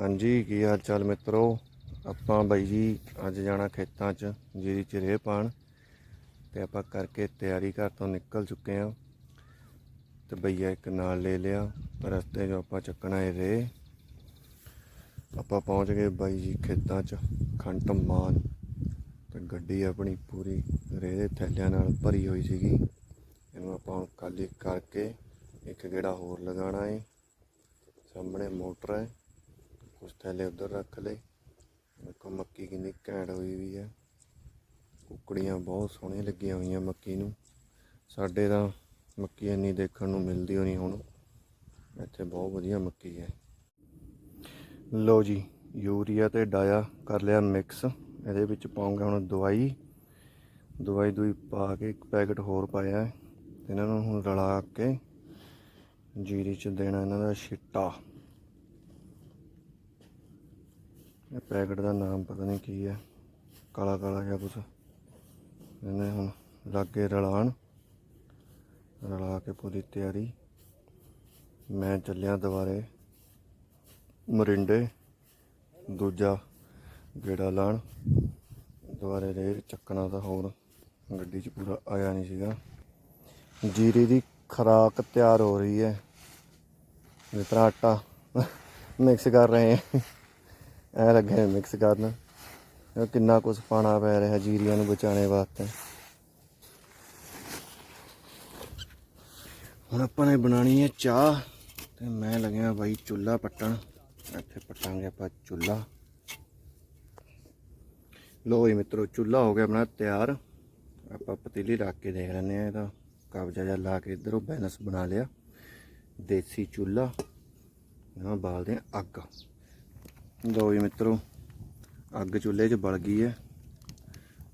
ਹਾਂਜੀ, ਕੀ ਹਾਲ ਚਾਲ ਮਿੱਤਰੋ? ਆਪਾਂ ਬਾਈ ਜੀ ਅੱਜ ਜਾਣਾ ਖੇਤਾਂ 'ਚ, ਜੀਰੀ 'ਚ ਰੇਹ ਪਾਣ। ਤੇ ਆਪਾਂ ਕਰਕੇ ਤਿਆਰੀ ਘਰ ਤੋਂ ਨਿਕਲ ਚੁੱਕੇ ਆ। ਤੇ ਬਈਆ ਇੱਕ ਨਾਲ ਲੈ ਲਿਆ, ਰਸਤੇ 'ਚ ਆਪਾਂ ਚੱਕਣਾ ਹੈ ਰੇਹ। ਆਪਾਂ ਪਹੁੰਚ ਗਏ ਬਾਈ ਜੀ ਖੇਤਾਂ 'ਚ ਖੰਟ ਮਾਨ। ਤੇ ਗੱਡੀ ਆਪਣੀ ਪੂਰੀ ਰੇਹ ਦੇ ਥੈਲਿਆਂ ਨਾਲ ਭਰੀ ਹੋਈ ਸੀਗੀ। ਇਹਨੂੰ ਆਪਾਂ ਖਾਲੀ ਕਰਕੇ, ਇੱਕ ਗੇੜਾ ਹੋਰ ਲਗਾਉਣਾ ਹੈ ਸਾਹਮਣੇ ਮੋਟਰ ਹੈ ਕੁਛ ਥੈਲੇ ਉਧਰ ਰੱਖ ਲਏ। ਦੇਖੋ ਮੱਕੀ ਕਿੰਨੀ ਘੈਂਟ ਹੋਈ ਵੀ ਹੈ ਕੁਕੜੀਆਂ ਬਹੁਤ ਸੋਹਣੀਆਂ ਲੱਗੀਆਂ ਹੋਈਆਂ ਮੱਕੀ ਨੂੰ। ਸਾਡੇ ਤਾਂ ਮੱਕੀ ਇੰਨੀ ਦੇਖਣ ਨੂੰ ਮਿਲਦੀ ਹੋਣੀ ਹੁਣ। ਇੱਥੇ ਬਹੁਤ ਵਧੀਆ ਮੱਕੀ ਹੈ। ਲੋ ਜੀ, ਯੂਰੀਆ ਤੇ ਡਾਇਆ ਕਰ ਲਿਆ ਮਿਕਸ। ਇਹਦੇ ਵਿੱਚ ਪਾਉਂਗਾ ਹੁਣ ਦਵਾਈ। ਦਵਾਈ ਦੂਈ ਪਾ ਕੇ ਇੱਕ ਪੈਕਟ ਹੋਰ ਪਾਇਆ। ਇਹਨਾਂ ਨੂੰ ਹੁਣ ਰਲਾ ਕੇ ਜੀਰੀ ਚ ਦੇਣਾ ਇਹਨਾਂ ਦਾ ਛਿੱਟਾ। ਇਹ ਪੈਕਟ ਦਾ ਨਾਮ ਪਤਾ ਨਹੀਂ ਕੀ ਹੈ ਕਾਲਾ ਕਾਲਾ ਜਿਹਾ ਕੁਛ। ਇਹਨੇ ਹੁਣ ਲਾਗੇ ਰਲਾਣ ਰਲਾ ਕੇ ਪੂਰੀ ਤਿਆਰੀ। ਮੈਂ ਚੱਲਿਆ ਦੁਬਾਰੇ, ਮਰਿੰਡੇ, ਦੂਜਾ ਗੇੜਾ ਲਾਣ ਦੁਬਾਰੇ ਰੇ ਚੱਕਣਾ ਤਾਂ ਹੋਰ, ਗੱਡੀ 'ਚ ਪੂਰਾ ਆਇਆ ਨਹੀਂ ਸੀਗਾ। ਜੀਰੇ ਦੀ ਖਰਾਕ ਤਿਆਰ ਹੋ ਰਹੀ ਹੈ। ਜਿਸ ਤਰ੍ਹਾਂ ਆਟਾ ਮਿਕਸ ਕਰ ਰਹੇ ਹੈ। ਐ ਲੱਗੇ ਮਿਕਸ ਕਰਨ। ਇਹ ਕਿੰਨਾ ਕੁਝ ਪਾਣਾ ਪੈ ਰਿਹਾ ਜੀਰੀਆਂ ਨੂੰ ਬਚਾਉਣੇ ਵਾਸਤੇ। ਹੁਣ ਆਪਾਂ ਨੇ ਬਣਾਣੀ ਹੈ ਚਾਹ, ਤੇ ਮੈਂ ਲੱਗਿਆ ਬਾਈ ਚੁੱਲਾ ਪੱਟਣ। ਇੱਥੇ ਪੱਟਾਂਗੇ ਆਪਾਂ ਚੁੱਲਾ ਲੋ ਜੀ ਮਿੱਤਰੋ ਚੁੱਲਾ ਹੋ ਗਿਆ ਆਪਣਾ ਤਿਆਰ। ਆਪਾਂ ਪਤੀਲੀ ਰੱਖ ਕੇ ਦੇਖ ਲੈਂਦੇ ਆ ਇਹਦਾ ਕਬਜ਼ਾ ਜਿਹਾ ਲਾ ਕੇ ਇਧਰੋਂ ਬੈਲੈਂਸ ਬਣਾ ਲਿਆ। ਦੇਸੀ ਚੁੱਲਾ ਇਹਨਾਂ ਬਾਲਦੇ ਆ ਅੱਗ। ਲੋ ਜੀ ਮਿੱਤਰੋ, ਅੱਗ ਚੁੱਲ੍ਹੇ 'ਚ ਬਲ ਗਈ ਹੈ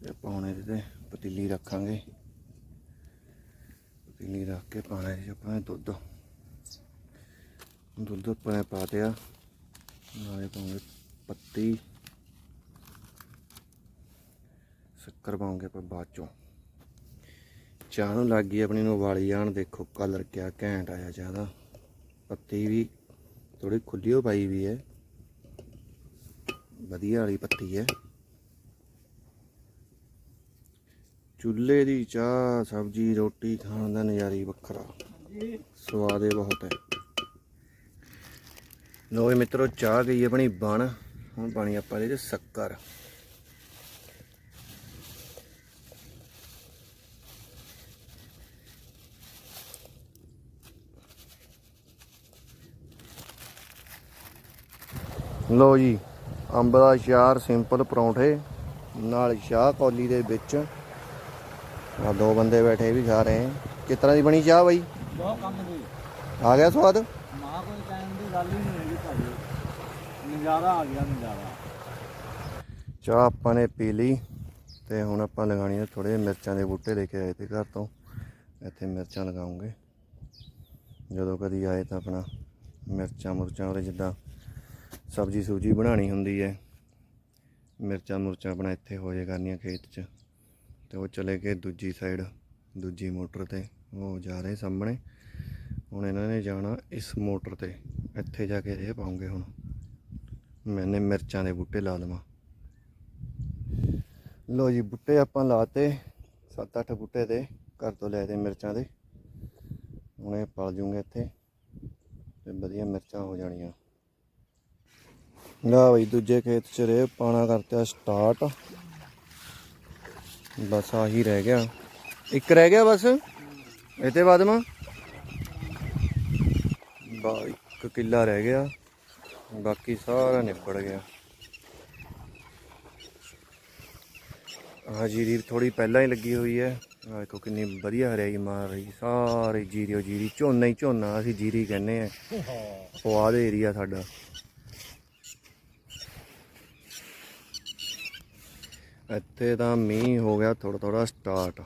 ਤੇ ਆਪਾਂ ਹੁਣ ਇਹਦੇ ਤੇ ਪਤੀਲੀ ਰੱਖਾਂਗੇ। ਪਤੀਲੀ ਰੱਖ ਕੇ ਪਾਣਾ ਇਹਦੇ ਆਪਾਂ ਦੁੱਧ। ਦੁੱਧ ਆਪਾਂ ਨੇ ਪਾ ਦਿਆ ਨਾਲੇ ਪਾਉਂਗੇ ਪੱਤੀ। ਸ਼ੱਕਰ ਪਾਉਂਗੇ ਆਪਾਂ ਬਾਅਦ ਚੋਂ। ਚਾਹ ਨੂੰ ਲੱਗ ਗਈ ਆਪਣੀ ਨੂੰ ਉਬਾਲੀ ਜਾਣ, ਦੇਖੋ ਕਲਰ ਕਿਆ ਘੈਂਟ ਆਇਆ ਚਾਹ ਦਾ। ਪੱਤੀ ਵੀ ਥੋੜੀ ਖੁੱਲੀ ਹੋ ਪਾਈ ਵੀ ਹੈ। ਵਧੀਆ ਵਾਲੀ ਪੱਤੀ ਹੈ। ਚੁੱਲ੍ਹੇ ਦੀ ਚਾਹ, ਸਬਜ਼ੀ, ਰੋਟੀ ਖਾਣ ਦਾ ਨਜ਼ਾਰਾ ਹੀ ਵੱਖਰਾ। ਸਵਾਦ ਹੀ ਬਹੁਤ ਹੈ। ਲੋ ਜੀ ਮਿੱਤਰੋ, ਚਾਹ ਗਈ ਆਪਣੀ ਬਣ। ਹੁਣ ਪਾਣੀ ਆਪਾਂ ਇਹਦੇ ਸ਼ੱਕਰ। ਲੋ ਜੀ। ਅੰਬ ਦਾ ਅਚਾਰ ਸਿੰਪਲ ਪਰੌਂਠੇ ਨਾਲ ਚਾਹ ਕੌਲੀ ਦੇ ਵਿੱਚ। ਆ ਦੋ ਬੰਦੇ ਬੈਠੇ ਵੀ ਖਾ ਰਹੇ ਕਿਸ ਤਰ੍ਹਾਂ ਦੀ ਬਣੀ ਚਾਹ ਬਾਈ? ਬਹੁਤ ਕੰਮ ਦੀ। ਆ ਗਿਆ ਸਵਾਦ? ਮਾਂ ਕੋਈ ਟਾਈਮ ਦੀ ਗੱਲ ਹੀ ਨਹੀਂ ਹੈਗੀ ਭਾਜੀ। ਨਜ਼ਾਰਾ ਆ ਗਿਆ ਨਜ਼ਾਰਾ। ਚਾਹ ਆਪਾਂ ਨੇ ਪੀ ਲਈ ਤੇ ਹੁਣ ਆਪਾਂ ਲਗਾਣੀ ਹੈ ਥੋੜੇ ਮਿਰਚਾਂ ਦੇ ਬੂਟੇ ਲੈ ਕੇ ਆਏ ਤੇ ਘਰ ਤੋਂ। ਇੱਥੇ ਮਿਰਚਾਂ ਲਗਾਉਂਗੇ। ਜਦੋਂ ਕਦੀ ਆਏ ਤਾਂ ਆਪਣਾ ਮਿਰਚਾਂ ਮੁਰਚਾਂ ਉਹਦੇ ਜਿੱਦਾਂ ਸਬਜੀ ਸੂਜੀ ਬਣਾਣੀ ਹੁੰਦੀ ਹੈ। ਮਿਰਚਾਂ ਮੁਰਚਾਂ ਆਪਣਾ ਇੱਥੇ ਹੋ ਜੇ ਕਰਨੀਆਂ ਖੇਤ 'ਚ। ਤੇ ਉਹ ਚਲੇ ਗਏ ਦੂਜੀ ਸਾਈਡ ਦੂਜੀ ਮੋਟਰ ਤੇ। ਉਹ ਜਾ ਰਹੇ ਸਾਹਮਣੇ। ਹੁਣ ਇਹਨਾਂ ਨੇ ਜਾਣਾ ਇਸ ਮੋਟਰ ਤੇ। ਇੱਥੇ ਜਾ ਕੇ ਇਹ ਪਾਉਂਗੇ ਹੁਣ। ਮੈਨੇ ਮਿਰਚਾਂ ਦੇ ਬੂਟੇ ਲਾ ਲਵਾਂ। ਲੋ ਜੀ, ਬੂਟੇ ਆਪਾਂ ਲਾਤੇ 7-8 ਬੂਟੇ ਦੇ ਘਰ ਤੋਂ ਲੈ ਤੇ ਮਿਰਚਾਂ ਦੇ। ਹੁਣ ਇਹ ਪਲ ਜੂਗੇ ਇੱਥੇ। ਤੇ ਵਧੀਆ ਮਿਰਚਾਂ ਹੋ ਜਾਣੀਆਂ। ਲਾ ਬਈ ਦੂਜੇ ਖੇਤ ਚ ਰੇ ਪਾਣਾ ਕਰਤਿਆ ਸਟਾਰਟ ਬਸ ਆਹੀ ਰਹਿ ਗਿਆ। ਇੱਕ ਰਹਿ ਗਿਆ ਬਸ? ਇਹ ਤੇ ਬਾਅਦ ਮਾ? ਬਾ ਇੱਕ ਕਿੱਲਾ ਰਹਿ ਗਿਆ। ਬਾਕੀ ਸਾਰਾ ਨਿਬੜ ਗਿਆ। ਆਹ ਜੀਰੀ ਥੋੜੀ ਪਹਿਲਾਂ ਹੀ ਲੱਗੀ ਹੋਈ ਹੈ। ਆਹ ਦੇਖੋ ਕਿੰਨੀ ਵਧੀਆ ਹਰਿਆਈ ਮਾਰ ਰਹੀ ਸਾਰੀ ਜੀਰੀ ਓ ਜੀਰੀ ਝੋਨਾ ਹੀ ਝੋਨਾ ਅਸੀਂ ਜੀਰੀ ਕਹਿੰਦੇ ਆ ਪੁਆਧ ਏਰੀਆ ਸਾਡਾ। ਇੱਥੇ ਤਾਂ ਮੀਂਹ ਹੋ ਗਿਆ ਥੋੜਾ ਥੋੜਾ ਸਟਾਰਟ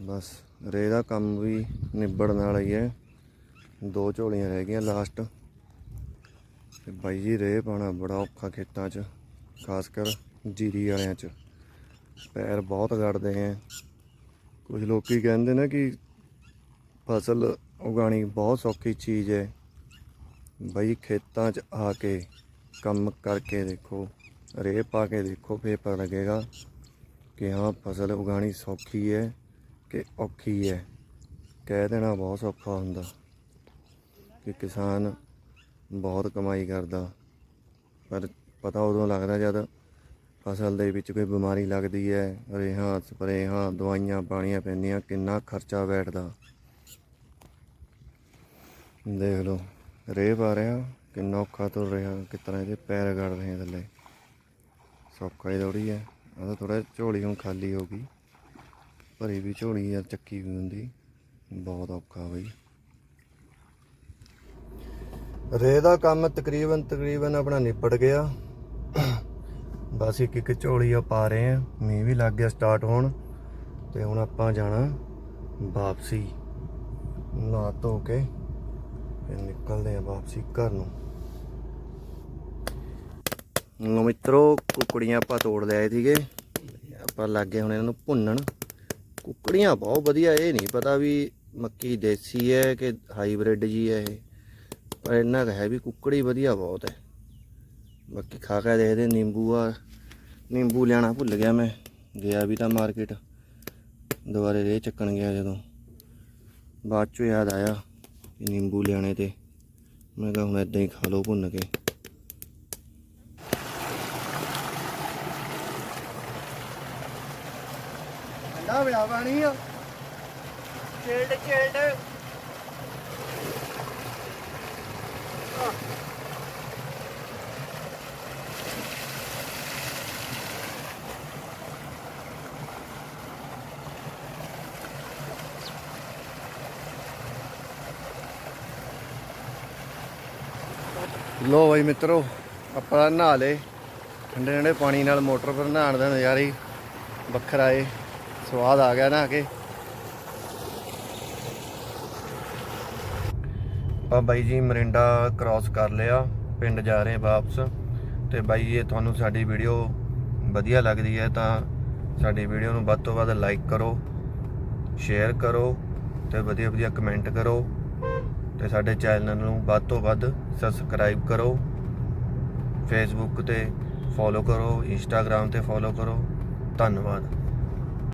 ਬਸ ਰੇ ਦਾ ਕੰਮ ਵੀ ਨਿਬੜਨ ਵਾਲਾ ਹੀ ਹੈ। ਦੋ ਝੋਲੀਆਂ ਰਹਿ ਗਈਆਂ ਲਾਸਟ ਤੇ ਬਾਈ ਜੀ ਰੇ ਪਾਣਾ ਬੜਾ ਔਖਾ ਖੇਤਾਂ 'ਚ, ਖਾਸ ਕਰ ਜੀਰੀ ਵਾਲਿਆਂ 'ਚ। ਪੈਰ ਬਹੁਤ ਗੜਦੇ ਹੈ। ਕੁਝ ਲੋਕੀ ਕਹਿੰਦੇ ਨੇ ਕਿ ਫਸਲ ਉਗਾਣੀ ਬਹੁਤ ਸੌਖੀ ਚੀਜ਼ ਹੈ। ਬਾਈ, ਖੇਤਾਂ 'ਚ ਆ ਕੇ ਕੰਮ ਕਰਕੇ ਦੇਖੋ। ਰੇਹ ਪਾ ਕੇ ਦੇਖੋ, ਫੇਰ ਪਤਾ ਲੱਗੇਗਾ ਕਿ ਹਾਂ, ਫਸਲ ਉਗਾਣੀ ਸੌਖੀ ਹੈ ਕਿ ਔਖੀ ਹੈ। ਕਹਿ ਦੇਣਾ ਬਹੁਤ ਸੌਖਾ ਹੁੰਦਾ ਕਿ ਕਿਸਾਨ ਬਹੁਤ ਕਮਾਈ ਕਰਦਾ। ਪਰ ਪਤਾ ਉਦੋਂ ਲੱਗਦਾ ਜਦ ਫਸਲ ਦੇ ਵਿੱਚ ਕੋਈ ਬਿਮਾਰੀ ਲੱਗਦੀ ਹੈ, ਰੇਹਾਂ, ਸਪਰੇਹਾਂ, ਦਵਾਈਆਂ, ਪਾਣੀਆਂ ਪੈਂਦੀਆਂ, ਕਿੰਨਾ ਖਰਚਾ ਬੈਠਦਾ। ਦੇਖ ਲਓ, ਰੇਹ ਪਾ ਰਿਹਾ, ਕਿੰਨਾ ਔਖਾ ਤੁਰ ਰਿਹਾ ਕਿਤਨਾ ਇਹਦੇ ਪੈਰ ਗੜ ਰਹੇ ਥੱਲੇ। ਸੌਖਾ ਹੀ ਥੋੜੀ ਹੈ। ਆ ਤਾਂ ਥੋੜਾ ਝੋਲੀ ਹੁਣ ਖਾਲੀ ਹੋ ਗਈ। ਭਰੀ ਵੀ ਝੋਲੀ ਯਾਰ ਚੱਕੀ ਵੀ ਹੁੰਦੀ। ਬਹੁਤ ਔਖਾ ਬਈ। ਰੇਹ ਦਾ ਕੰਮ ਤਕਰੀਬਨ ਤਕਰੀਬਨ ਆਪਣਾ ਨਿਪਟ ਗਿਆ। ਬਸ ਇੱਕ ਇੱਕ ਝੋਲੀ ਆ ਪਾ ਰਹੇ ਆ। ਮੀਂਹ ਵੀ ਲੱਗ ਗਿਆ ਸਟਾਰਟ ਹੋਣ। ਤੇ ਹੁਣ ਆਪਾਂ ਜਾਣਾ ਵਾਪਸੀ। ਨਹਾ ਧੋ ਕੇ ਫਿਰ ਨਿਕਲਦੇ ਆ ਵਾਪਸੀ ਘਰ ਨੂੰ। ਲੋ ਮਿੱਤਰੋ, ਕੁਕੜੀਆਂ ਆਪਾਂ ਤੋੜ ਲਿਆਏ ਸੀਗੇ। ਆਪਾਂ ਲੱਗੇ ਹੁਣ ਇਹਨਾਂ ਨੂੰ ਭੁੰਨਣ। ਕੁਕੜੀਆਂ ਬਹੁਤ ਵਧੀਆ, ਇਹ ਨਹੀਂ ਪਤਾ ਵੀ ਮੱਕੀ ਦੇਸੀ ਹੈ ਕਿ ਹਾਈਬ੍ਰਿਡ ਜੀ ਹੈ ਇਹ। ਪਰ ਇੰਨਾ ਕੁ ਹੈ ਵੀ ਕੁਕੜੀ ਵਧੀਆ ਬਹੁਤ ਹੈ। ਬਾਕੀ ਖਾ ਕੇ ਦੇਖਦੇ ਨਿੰਬੂ ਆ, ਨਿੰਬੂ ਲੈਣਾ ਭੁੱਲ ਗਿਆ ਮੈਂ। ਗਿਆ ਵੀ ਤਾਂ ਮਾਰਕੀਟ। ਦੁਬਾਰੇ ਰੇ ਚੱਕਣ ਗਿਆ ਜਦੋਂ। ਬਾਅਦ ਚੋਂ ਯਾਦ ਆਇਆ ਕਿ ਨਿੰਬੂ ਲੈਣੇ ਤੇ। ਮੈਂ ਕਿਹਾ ਹੁਣ ਇਦਾਂ ਹੀ ਖਾ ਲਓ ਭੁੰਨ ਕੇ। ਠੰਡਾ ਪਿਆ ਪਾਣੀ ਆ। Chilled chilled. ਲੋ ਬਾਈ ਮਿੱਤਰੋ ਆਪਾਂ ਨਹਾ ਲੇ ਠੰਡੇ ਠੰਡੇ ਪਾਣੀ ਨਾਲ ਮੋਟਰ ਪਰ ਨਹਾਉਣ ਦਾ ਨਜ਼ਾਰਾ ਹੀ ਵੱਖਰਾ ਏ। ਸਵਾਦ ਆ ਗਿਆ ਨਹਾ ਕੇ। ਆ ਬਾਈ ਜੀ ਮਰਿੰਡਾ ਕ੍ਰਾਸ ਕਰ ਲਿਆ, ਪਿੰਡ ਜਾ ਰਹੇ ਵਾਪਸ। ਤੇ ਬਾਈ ਜੇ ਤੁਹਾਨੂੰ ਸਾਡੀ ਵੀਡੀਓ ਵਧੀਆ ਲੱਗਦੀ ਹੈ ਤਾਂ ਸਾਡੀ ਵੀਡੀਓ ਨੂੰ ਵੱਧ ਤੋਂ ਵੱਧ ਲਾਈਕ ਕਰੋ ਸ਼ੇਅਰ ਕਰੋ ਤੇ ਵਧੀਆ ਵਧੀਆ ਕਮੈਂਟ ਕਰੋ ਤੇ ਸਾਡੇ ਚੈਨਲ ਨੂੰ ਵੱਧ ਤੋਂ ਵੱਧ ਸਬਸਕ੍ਰਾਈਬ ਕਰੋ। ਫੇਸਬੁੱਕ ਤੇ ਫੋਲੋ ਕਰੋ ਇੰਸਟਾਗ੍ਰam ਤੇ ਫੋਲੋ ਕਰੋ। ਧੰਨਵਾਦ।